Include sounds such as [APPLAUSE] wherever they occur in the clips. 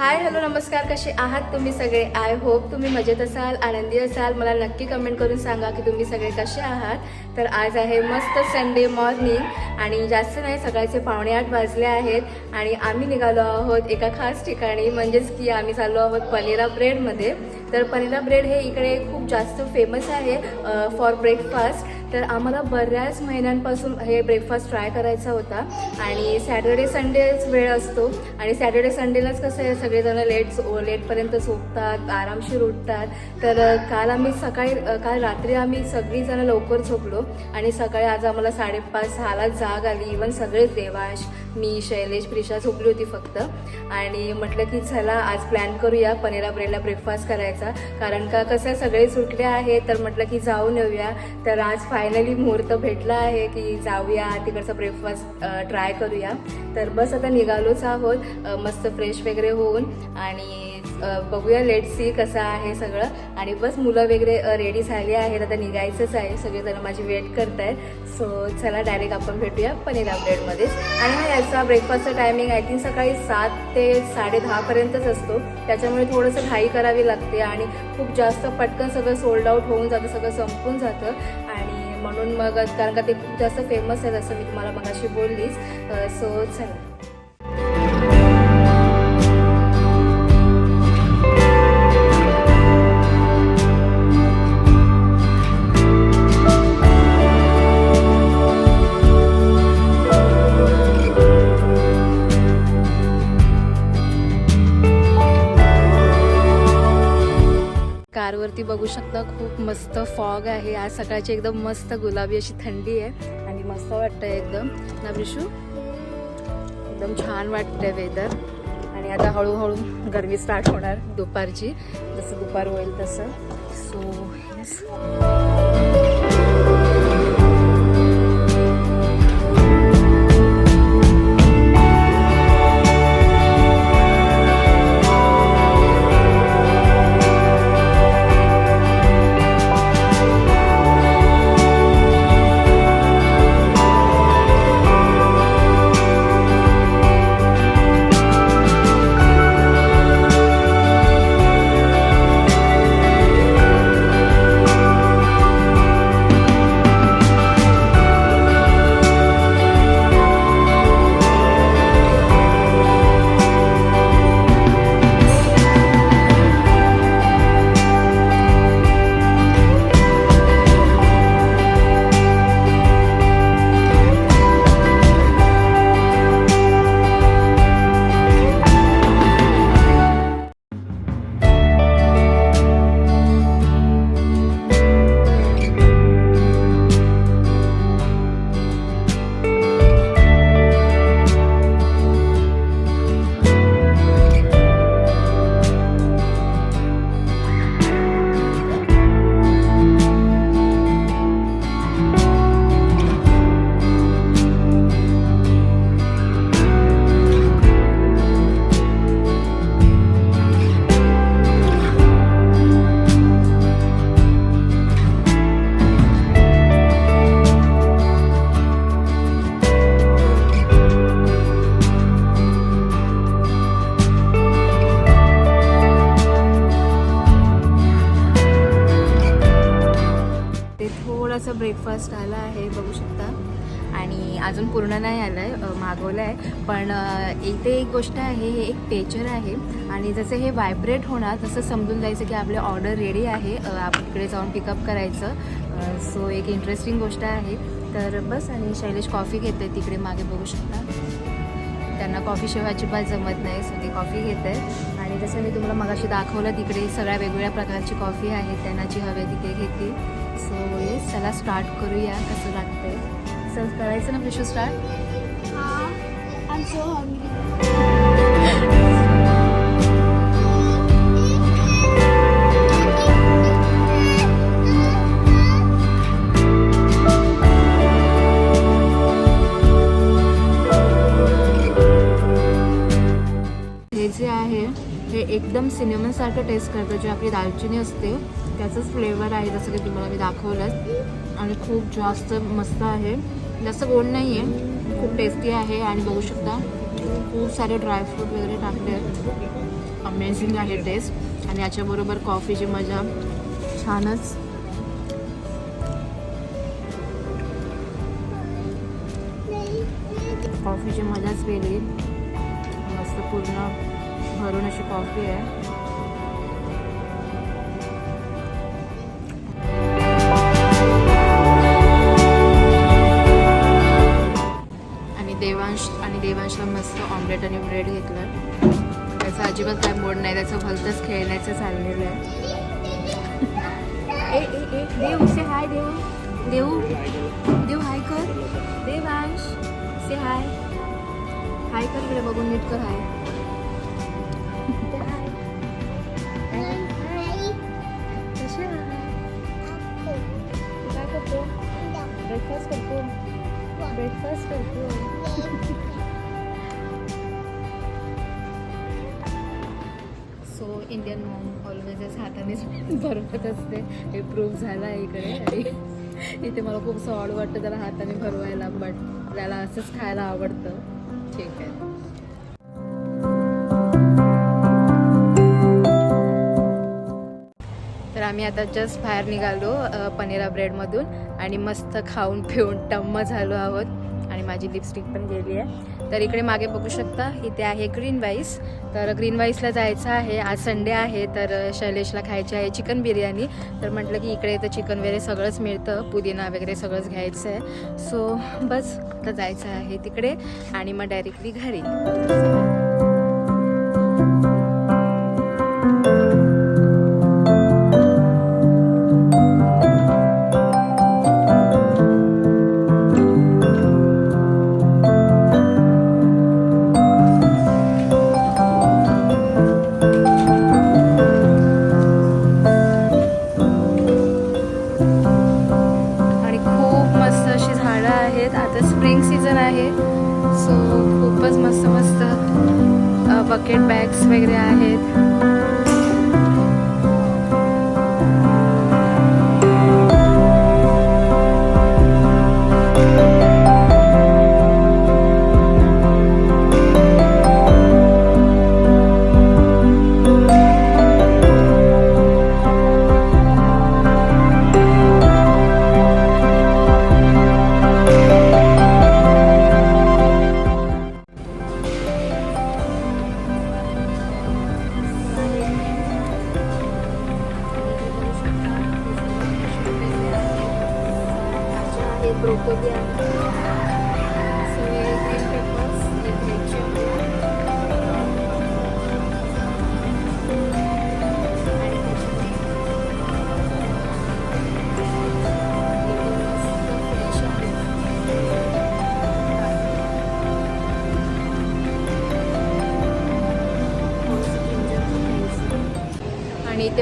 Hi hello नमस्कार. कसे आहात तुम्ही सगळे? आय होप तुम्ही मजेत असाल आनंदी असाल. मला नक्की कमेंट करून सांगा की तुम्ही सगळे कसे आहात. तर आज आहे मस्त संडे मॉर्निंग आणि जास्त नाही सकाळचे पावणे आठ वाजले आहेत आणि आम्ही निघालो आहोत एका खास ठिकाणी म्हणजेच की आम्ही चाललो आहोत पनीरा ब्रेडमध्ये तर पनीरा ब्रेड हे इकडे खूप जास्त फेमस आहे फॉर ब्रेकफास्ट तर आम्हाला बऱ्याच महिन्यांपासून हे ब्रेकफास्ट ट्राय करायचा होता. आणि सॅटर्डे संडेच वेळ असतो. आणि सॅटर्डे संडेलाच कसं आहे सगळेजण लेट लेटपर्यंत झोपतात आरामशीर उठतात. तर काल आम्ही सकाळी काल रात्री आम्ही सगळीजणं लवकर झोपलो. आणि सकाळी आज आम्हाला साडेपाच सहाला जाग आली. इवन सगळेच देवाश मी शैलेश प्रिशा झोपली होती फक्त. आणि म्हटलं की चला आज प्लॅन करूया पनीरा ब्रेडला ब्रेकफास्ट करायचा. कारण का कसं सगळे सुटले आहेत तर म्हटलं की जाऊन येऊया. तर आज फायनली मुहूर्त भेटला आहे की जाऊया तिकडचा ब्रेकफास्ट ट्राय करूया. तर बस आता निघालोच आहोत. मस्त फ्रेश वगैरे होऊन. आणि बघूया लेट सी कसं आहे सगळं. आणि बस मुलं वगैरे रेडी झाली आहेत. आता निघायचंच आहे. सगळेजण माझी वेट करत आहेत सो चला डायरेक्ट आपण भेटूया पनीर ब्रेडमध्येच आणि हा याचा ब्रेकफास्टचा टायमिंग आय थिंक सकाळी सात ते साडे दहापर्यंतच असतो. त्याच्यामुळे थोडंसं घाई करावी लागते आणि खूप जास्त पटकन सगळं सोल्ड आउट होऊन जातं सगळं संपून जातं. आणि म्हणून मग कारण का ते खूप जास्त फेमस आहे जसं मी तुम्हाला मगाशी बोललीच. सो चला. वरती बघू शकता. खूप मस्त फॉग आहे. आज सकाळची एकदम मस्त गुलाबी अशी थंडी आहे. आणि मस्त वाटतंय एकदम. ना विशू एकदम छान वाटतंय वेदर आणि आता हळूहळू गरमी स्टार्ट होणार दुपारची. जसं दुपार होईल तसं. सो येस पण इथे एक गोष्ट आहे हे एक पेचर आहे आणि जसं हे व्हायब्रेट होणार तसं समजून जायचं की आपले ऑर्डर रेडी आहे आपण इकडे जाऊन पिकअप करायचं. सो एक इंटरेस्टिंग गोष्ट आहे. तर बस आणि शैलेश कॉफी घेते तिकडे मागे बघू शकता. त्यांना कॉफीशिवाय अजिबात जमत नाही सो ते कॉफी घेत आहे आणि जसं मी तुम्हाला मगाशी दाखवलं तिकडे सगळ्या वेगवेगळ्या प्रकारची कॉफी आहे त्यांना जी हवी आहे तिथे घेते. सो येस चला स्टार्ट करूया कसं लागतंय. सर करायचं ना Vishu start I'm so hungry. हे जे आहे हे एकदम सिनेमनसारखं टेस्ट करतं जे आपली दालचिनी असते त्याचंच फ्लेवर आहे जसं की तुम्हाला मी दाखवलं आणि खूप जास्त मस्त आहे जास्त गोड नाही आहे खूप टेस्टी आहे आणि बघू शकता खूप सारे ड्रायफ्रूट वगैरे टाकले आहेत. अमेझिंग आहे टेस्ट आणि याच्याबरोबर कॉफीची मजा छानच. कॉफीची मजाच वेगळी. मस्त पूर्ण भरून अशी कॉफी आहे. अजिबात काय मोड नाही त्याचं भलतंच खेळण्याचं चाललेलं आहे. देव से हाय देव. देव? देव हाय कर. देवांश से हाय हाय कर इकडे बघून नीट कर हाय इंडियन मॉम ऑलवेजच हातानेच भरवत असते. हे प्रूव्ह झालं आहे इकडे. आणि इथे मला खूप असं ऑड वाटतं त्याला हाताने भरवायला बट त्याला असंच खायला आवडतं. ठीक आहे. तर आम्ही आता जस्ट बाहेर निघालो पनीरा ब्रेडमधून आणि मस्त खाऊन पिऊन टम्म झालो आहोत. आणि माझी लिपस्टिक पण गेली आहे. तर इकडे मागे बघू शकता इथे आहे ग्रीन वाईस तर ग्रीन वाईसला जायचं आहे. आज संडे आहे तर शैलेशला खायची आहे चिकन बिर्याणी. तर म्हटलं की इकडे तर चिकन वगैरे सगळंच मिळतं पुदिना वगैरे सगळंच घ्यायचं आहे सो बस आता जायचं आहे तिकडे आणि मग डायरेक्टली घरी.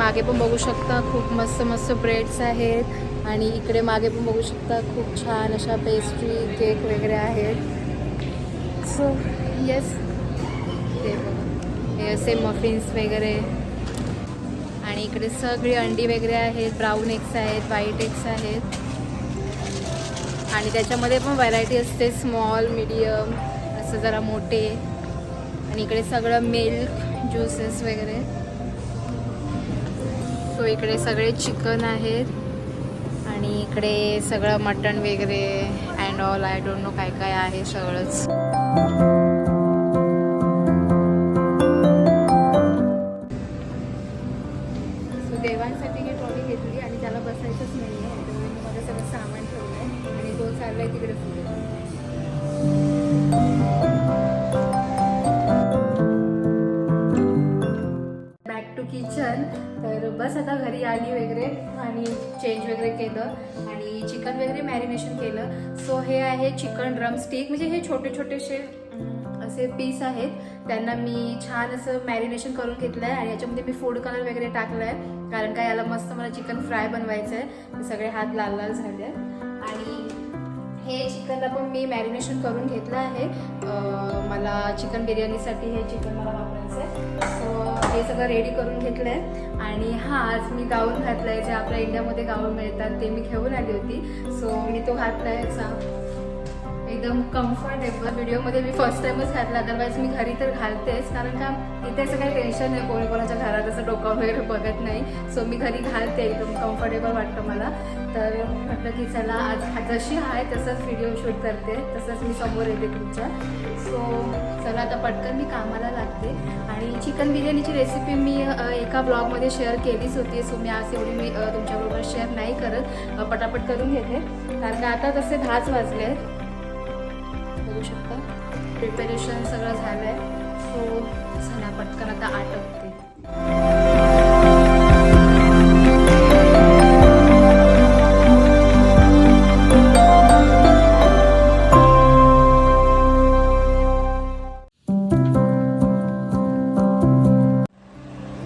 मागे पण बघू शकता खूप मस्त मस्त ब्रेड्स आहेत आणि इकडे मागे पण बघू शकता खूप छान अशा पेस्ट्री केक वगैरे आहेत. सो येस ते हे असे मफिन्स वगैरे. आणि इकडे सगळी अंडी वगैरे आहेत ब्राऊन एग्स आहेत व्हाईट एग्स आहेत. आणि त्याच्यामध्ये पण व्हरायटी असते स्मॉल मिडियम असं जरा मोठे. आणि इकडे सगळं मिल्क ज्युसेस वगैरे. सो इकडे सगळे चिकन आहेत आणि इकडे सगळं मटण वगैरे and all I don't know काय काय आहे सगळंच. आता आली वगैरे आणि चेंज वगैरे केलं आणि चिकन वगैरे मॅरिनेशन केलं. सो हे आहे चिकन ड्रम स्टिक म्हणजे हे छोटे छोटेसे असे पीस आहेत. त्यांना मी छान असं मॅरिनेशन करून घेतलं आहे आणि याच्यामध्ये मी फूड कलर वगैरे टाकला आहे कारण काय याला मस्त मला चिकन फ्राय बनवायचं आहे सगळे हात लाल लाल झाले. आणि हे चिकनला पण मी मॅरिनेशन करून घेतलं आहे. मला चिकन बिर्याणीसाठी हे चिकन मला सगळं रेडी करून घेतलं आहे आणि हा आज मी गाऊन घातला आहे जे आपल्या इंडियामध्ये गाऊन मिळतात ते मी घेऊन आली होती. सो मी तो घातला आहे एकदम कम्फर्टेबल व्हिडिओमध्ये मी फर्स्ट टाइमच घातला अदरवाईज मी घरी तर घालतेच कारण का इथे असं काही टेन्शन नाही कोणी कोणाच्या घरात असं डोकं वगैरे बघत नाही. सो मी घरी घालते एकदम कम्फर्टेबल वाटतं मला. तर म्हटलं की चला आज जशी आहे तसंच व्हिडिओ शूट करते. तसंच मी समोर येते तुमच्या. सो चला आता पटकन मी कामाला लागते. आणि चिकन बिर्याणीची रेसिपी मी एका ब्लॉगमध्ये शेअर केलीच होती. सो मी आज एवढी मी तुमच्याबरोबर शेअर नाही करत. पटापट करून घेते. कारण का आता तसे दहाच वाजले आहेत. बघू शकता. प्रिपरेशन सगळं झालं आहे सो चला पटकन आता आटपते.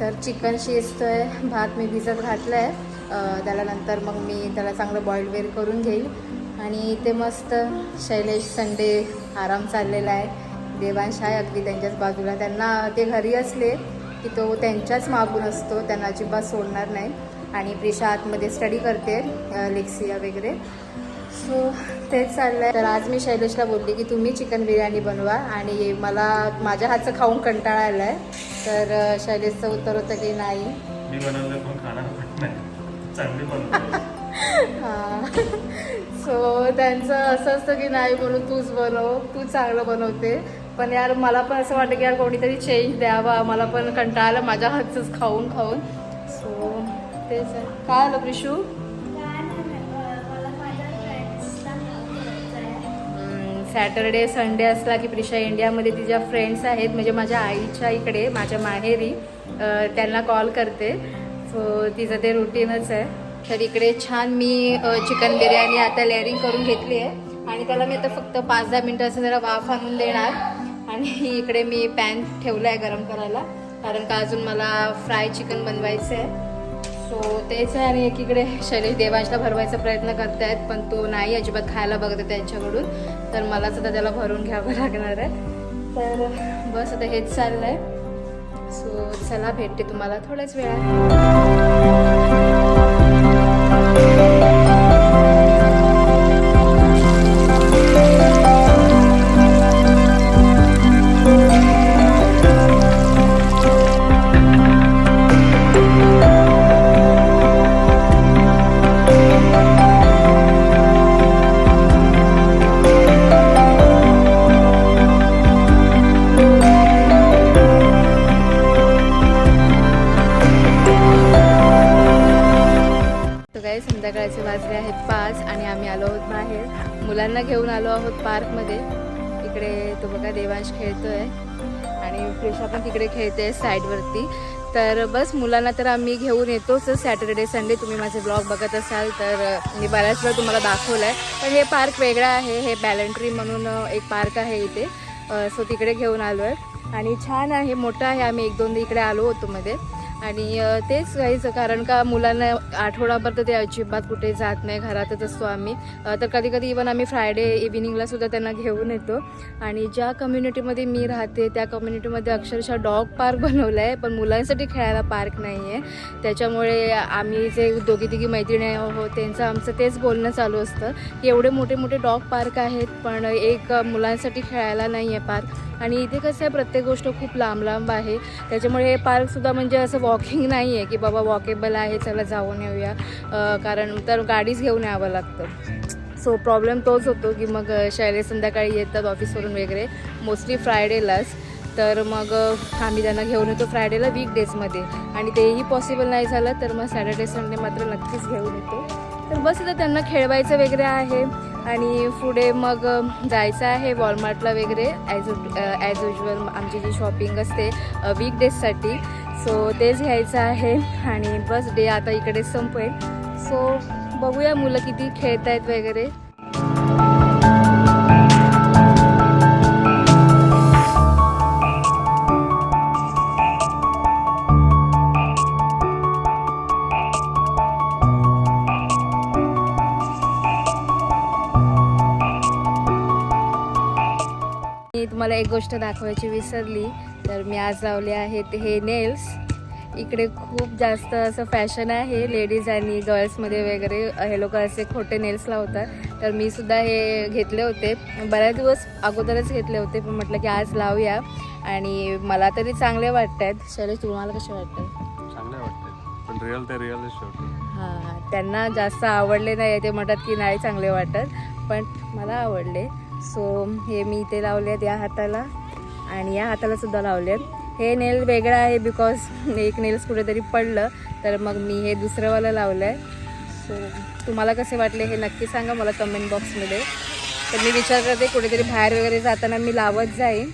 तर चिकन शिजतोय भात मी भिजत घातलं आहे त्याला नंतर मग मी त्याला चांगलं बॉईल वेर करून घेईल. आणि इथे मस्त शैलेश संडे आराम चाललेला आहे. देवांश आहे अगदी त्यांच्याच बाजूला. त्यांना ते घरी असले की तो त्यांच्याच मागून असतो त्यांना अजिबात सोडणार नाही. आणि प्रिशा आतमध्ये स्टडी करते लेक्सिया वगैरे. सो तेच चाललं आहे तर आज मी शैलेशला बोलली की तुम्ही चिकन बिर्याणी बनवा आणि मला माझ्या हातचं खाऊन कंटाळा आला आहे तर शैलेशचं उत्तर होतं की नाही. मी बनवलं पण खाणार पण नाही. चांगली बनवतो सो [LAUGHS] त्यांचं असं असतं की नाही म्हणून तूच बनव तू चांगलं बनवते. पण यार मला पण असं वाटतं की यार कोणीतरी चेंज द्यावा. मला पण कंटाळा माझ्या हातचंच खाऊन खाऊन. सो तेच आहे. काय आलं प्रिशू? सॅटरडे संडे असला की प्रिशा इंडियामध्ये तिच्या फ्रेंड्स आहेत म्हणजे माझ्या आईच्या इकडे माझ्या माहेरी त्यांना कॉल करते. सो तिचं ते रुटीनच आहे. तर इकडे छान मी चिकन बिर्याणी आता लेअरिंग करून घेतली आहे. आणि त्याला मी आता फक्त पाच दहा मिनटं असं जरा वाफ आणून देणार. आणि इकडे मी पॅन ठेवला आहे गरम करायला. कारण का अजून मला फ्राय चिकन बनवायचं आहे सो तेच आहे आणि एकीकडे शैलेश देवांशला भरवायचा प्रयत्न करतायत पण तो नाही अजिबात खायला बघत आहे त्यांच्याकडून. तर मला सुद्धा त्याला भरून घ्यावं लागणार आहे. तर बस आता हेच चाललं आहे सो चला भेटते तुम्हाला थोड्याच वेळात. आहोत पार्कमध्ये. इकडे तो बघा देवांश खेळतोय. आणि प्रेशा पण तिकडे खेळते साईडवरती. तर बस मुलांना तर आम्ही घेऊन येतोच सॅटर्डे संडे. तुम्ही माझे ब्लॉग बघत असाल तर मी बऱ्याच वेळा तुम्हाला दाखवलं आहे पण हे पार्क वेगळं आहे. हे बॅलंट्री म्हणून एक पार्क आहे इथे. सो तिकडे घेऊन आलो आहे आणि छान आहे मोठं आहे. आम्ही एक दोन इकडे आलो होतो मध्ये. आणि तेच घ्यायचं कारण का मुलांना आठवडाभर तर ते अजिबात कुठे जात नाही घरातच असतो आम्ही. तर कधी कधी इवन आम्ही फ्रायडे इव्हिनिंगला सुद्धा त्यांना घेऊन येतो. आणि ज्या कम्युनिटीमध्ये मी राहते त्या कम्युनिटीमध्ये अक्षरशः डॉग पार्क बनवलं आहे पण मुलांसाठी खेळायला पार्क नाही आहे त्याच्यामुळे आम्ही जे दोघी तिघी मैत्रिणी आहोत त्यांचं आमचं तेच बोलणं चालू असतं की एवढे मोठे मोठे डॉग पार्क आहेत पण एक मुलांसाठी खेळायला नाही आहे पार्क आणि इथे कसं आहे प्रत्येक गोष्ट खूप लांब लांब आहे. त्याच्यामुळे हे पार्कसुद्धा म्हणजे असं वॉकिंग नाही आहे की बाबा वॉकेबल आहे चला जाऊन येऊया. कारण तर गाडीच घेऊन यावं लागतं. सो प्रॉब्लेम तोच होतो की मग शैले संध्याकाळी येतात ऑफिसवरून वगैरे. मोस्टली फ्रायडेलाच तर मग आम्ही त्यांना घेऊन येतो फ्रायडेला वीकडेजमध्ये आणि तेही पॉसिबल नाही झालं तर मग सॅटर्डे संडे मात्र नक्कीच घेऊन येतो. तर बस आता त्यांना खेळवायचं वगैरे आहे. आणि पुढे मग जायचं आहे वॉलमार्टला वगैरे ॲज ॲज युजल आमची जी शॉपिंग असते वीकडेजसाठी सो तेच घ्यायचं आहे आणि बस डे आता इकडे संपेल सो बघूया मुलं किती खेळत आहेत वगैरे. एक गोष्ट दाखवायची विसरली तर मी आज लावले आहेत हे नेल्स इकडे खूप जास्त असं फॅशन आहे लेडीज आणि गर्ल्समध्ये वगैरे हे लोक असे खोटे नेल्स लावतात. तर मी सुद्धा हे घेतले होते. बऱ्याच दिवस अगोदरच घेतले होते पण म्हटलं की आज लावूया. आणि मला तरी चांगले वाटत आहेत शैलेश तुम्हाला कसे वाटतात? चांगले वाटते पण रिअल ते रिअल हां. त्यांना जास्त आवडले नाही ते म्हणतात की नाही चांगले वाटत. पण मला आवडले. सो हे मी इथे लावले आहेत या हाताला आणि या हाताला सुद्धा लावले आहेत. हे नेल वेगळं आहे बिकॉज एक नेल्स कुठेतरी पडलं तर मग मी हे दुसरंवालं लावलं आहे सो तुम्हाला कसे वाटले हे नक्की सांगा मला कमेंट बॉक्समध्ये तर मी विचार करते कुठेतरी बाहेर वगैरे जाताना मी लावत जाईन.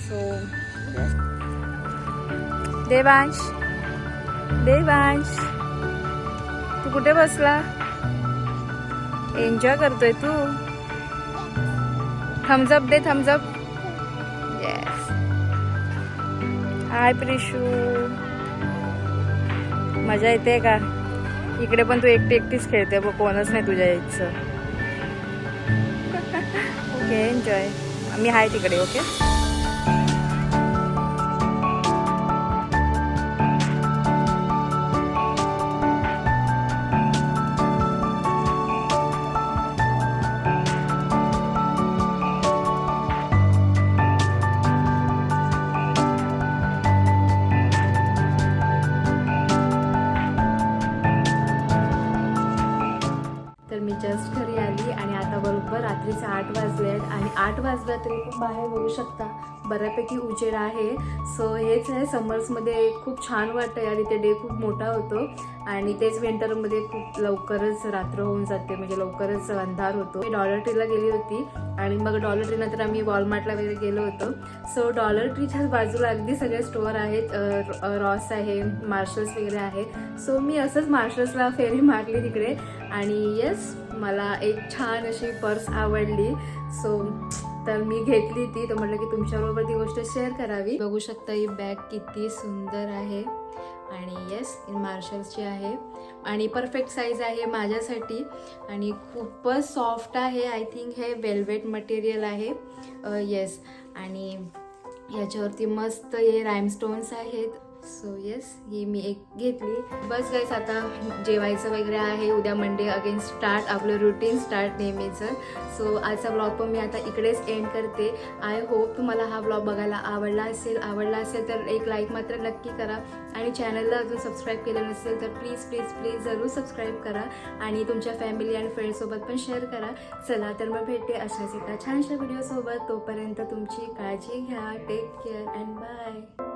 सो देवांश देवांश तू कुठे बसला? एन्जॉय करतोय तू. थम्सअप दे thumbs up yes hi Prishu मजा येते का? इकडे पण तू एकटी एकटीच खेळते बघ कोणच नाही तुझ्या यायचं ओके एन्जॉय मी आहे तिकडे ओके तरी पण बाहेर बघू शकता. बऱ्यापैकी उजेड आहे. सो हेच आहे. समर्समध्ये खूप छान वाटतं यार इथे डे खूप मोठा होतो. आणि तेच विंटरमध्ये खूप लवकरच रात्र होऊन जाते. म्हणजे लवकरच अंधार होतो. मी डॉलर ट्रीला गेली होती. आणि मग डॉलर ट्री नंतर आम्ही वॉलमार्टला वगैरे गेलो होतो. सो डॉलर ट्रीच्याच बाजूला अगदी सगळे स्टोअर आहेत. रॉस आहे मार्शल्स वगैरे आहे. सो मी असंच मार्शल्सला फेरी मारली तिकडे. आणि येस मला एक छान अशी पर्स आवडली. सो तर मी घेतली ती. तर म्हटलं की तुमच्याबरोबर ती गोष्ट शेअर करावी. बघू शकता ही बॅग किती सुंदर आहे. आणि येस इन मार्शल्सची आहे. आणि परफेक्ट साईज आहे माझ्यासाठी. आणि खूपच सॉफ्ट आहे. आय थिंक हे वेल्वेट मटेरियल आहे. येस आणि याच्यावरती मस्त हे राईमस्टोन्स आहेत. सो येस ही मी एक घेतली. बस गाईस आता जेवायचं वगैरे आहे. उद्या मंडे अगेन स्टार्ट आपलं रुटीन स्टार्ट नेहमीचं. सो आजचा ब्लॉग पण मी आता इकडेच एंड करते. आय होप तुम्हाला हा ब्लॉग बघायला आवडला असेल. आवडला असेल तर एक लाईक मात्र नक्की करा. आणि चॅनलला अजून सबस्क्राईब केलं नसेल तर प्लीज प्लीज प्लीज जरूर सबस्क्राईब करा. आणि तुमच्या फॅमिली आणि फ्रेंड्ससोबत पण शेअर करा. चला तर मग भेटते अशाच एका छानशा व्हिडिओसोबत तोपर्यंत तुमची काळजी घ्या. Take care and bye